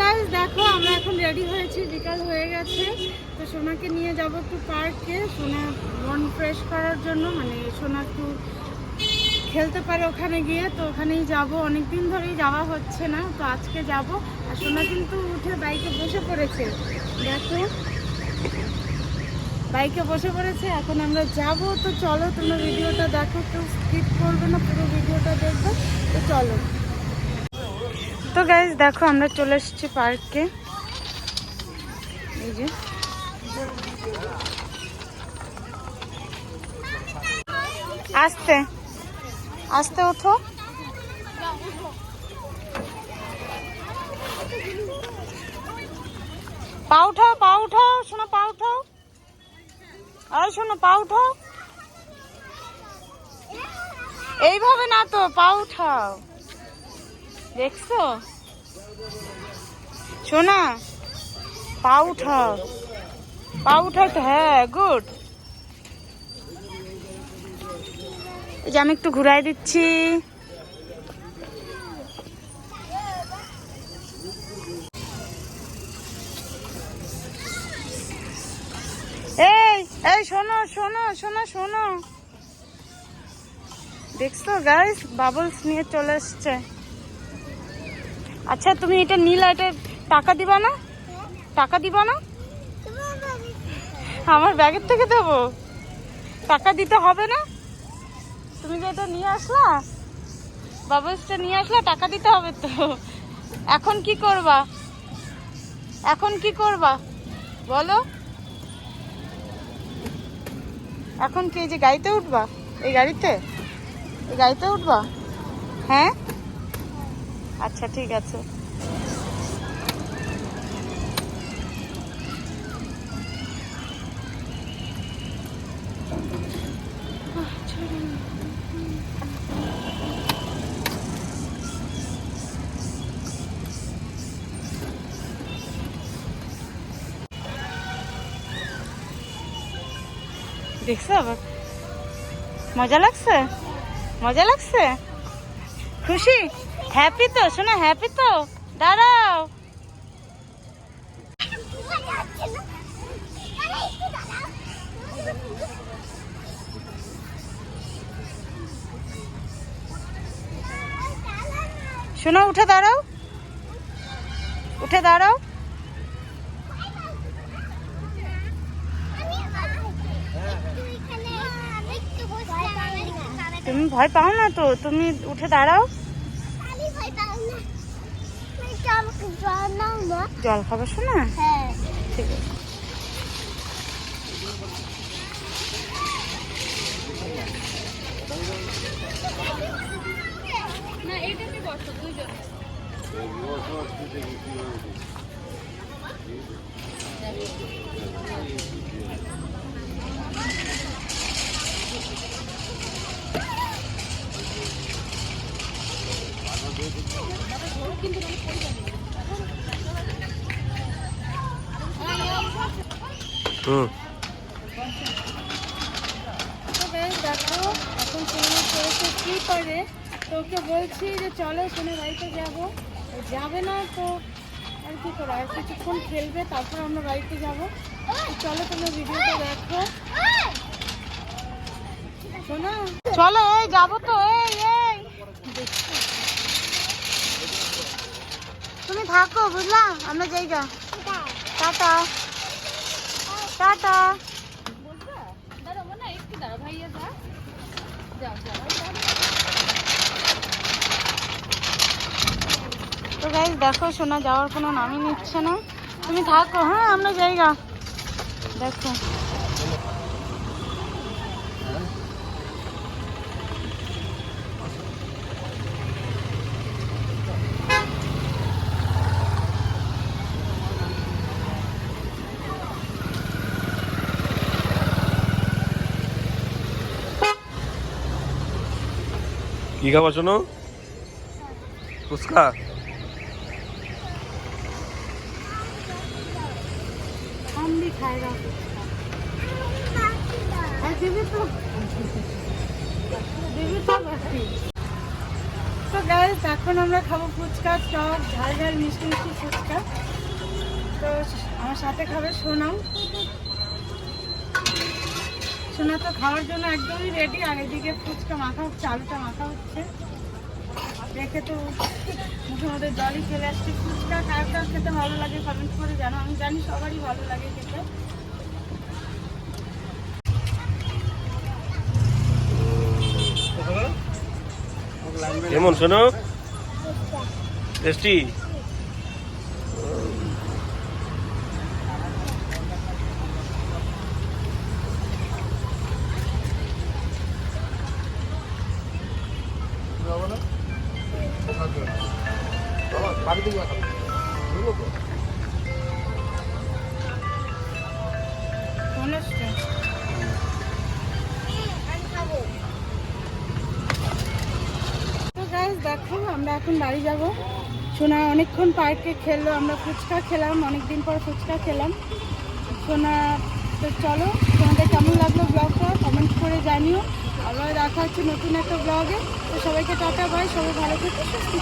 Guys দেখো, আমরা এখন রেডি হয়েছি, বিকাল হয়ে গেছে। তো সোনাকে নিয়ে যাব একটু পার্কে। সোনা মন ফ্রেশ করার জন্য মানে সোনা একটু খেলতে পারে ওখানে গিয়ে। তো ওখানেই যাব। অনেক দিন ধরেই যাওয়া হচ্ছে না, তো আজকে যাব। আর সোনা কিন্তু উঠে বাইকে বসে পড়েছে। দেখো বাইকে বসে পড়েছে। এখন আমরা যাব। তো চলো, তোমরা ভিডিওটা দেখো, কেউ স্কিপ করবে না, পুরো ভিডিওটা দেখবে। তো চলো। তো গাইজ দেখো আমরা চলে এসেছি পার্কে এই যে। আসতে। আসতে ওঠো। পা উঠাও পা উঠাও, শোনো, পা উঠাও। আরে শোনো, পা উঠাও। এইভাবে না তো, পা উঠাও। দেখছ? শোনা পা উঠাও। পা উঠাও তো হ্যাঁ গুড। যে আমি একটু ঘুরাই দিচ্ছি। এই এই শোনো শোনো শোনো শোনো দেখছ গাইস বাবলস নিয়ে চলে এসছে। আচ্ছা তুমি এটা নিলে, এটা টাকা দিবা না? টাকা দিবা না? আমার ব্যাগের থেকে দেবো। টাকা দিতে হবে না? তুমি যে এটা নিয়ে আসলা? বাবলসটা নিয়ে আসলা, টাকা দিতে হবে তো। এখন কি করবা? এখন কি করবা? বলো। এখন কি এই যে গাড়িতে উঠবা? এই গাড়িতে? এই গাড়িতে উঠবা? হ্যাঁ? আচ্ছা ঠিক আছে। দেখছ মজা লাগছে? মজা লাগছে? খুশি? হ্যাপি তো, শোনা হ্যাপি তো। দাঁড়াও। শোনো, উঠে দাঁড়াও। উঠে দাঁড়াও। তুমি ভয় পাও না তো? তুমি উঠে দাঁড়াও। জল খাবে শোনা ঠিক আছে হুম তো তো বলছি যে চলো শুনে বাড়িতে যাব যাবে না তো আর কি খেলবে তারপর আমরা বাড়িতে যাব চলো তোমরা ভিডিওটা দেখো চলো তো এই এই তুমি থাকো বুঝলা আমরা যাইগা টাটা। টাটা। তো গাইজ দেখো শোনা যাওয়ার কোনো নামই নিচ্ছে না। তুমি থাকো হ্যাঁ আমরা জায়গা দেখো। কি খাবার শোনো? ফুচকা। হ্যাঁ, এখন আমরা খাব ফুচকা, টক, ঝাল ঝাল মিষ্টি মিষ্টি ফুচকা। তো আমার সাথে খাবে সোনাম। সোনা তো খাওয়ার জন্য একদমই রেডি আর এদিকে ফুচকা মাখা হচ্ছে, আলুটা মাখা হচ্ছে। দেখে তো মুখের মধ্যে জলই চলে আসছে। ফুচকা কার কার খেতে ভালো লাগে কমেন্ট করে জানো? আমি জানি সবারই ভালো লাগে খেতে। কেমন শোনো টেস্টি? দেখো, আমরা এখন বাড়ি যাব। সোনা অনেকক্ষণ পার্কে খেললো, আমরা ফুচকা খেলাম, অনেকদিন পর ফুচকা খেলাম। সোনা, তো চলো, তোমাদের কেমন লাগল ব্লগটা কমেন্ট করে জানিও। আবার দেখা হচ্ছে নতুন একটা ব্লগে তো সবাইকে টাটা বাই সবাই ভালো থেকো, সুস্থ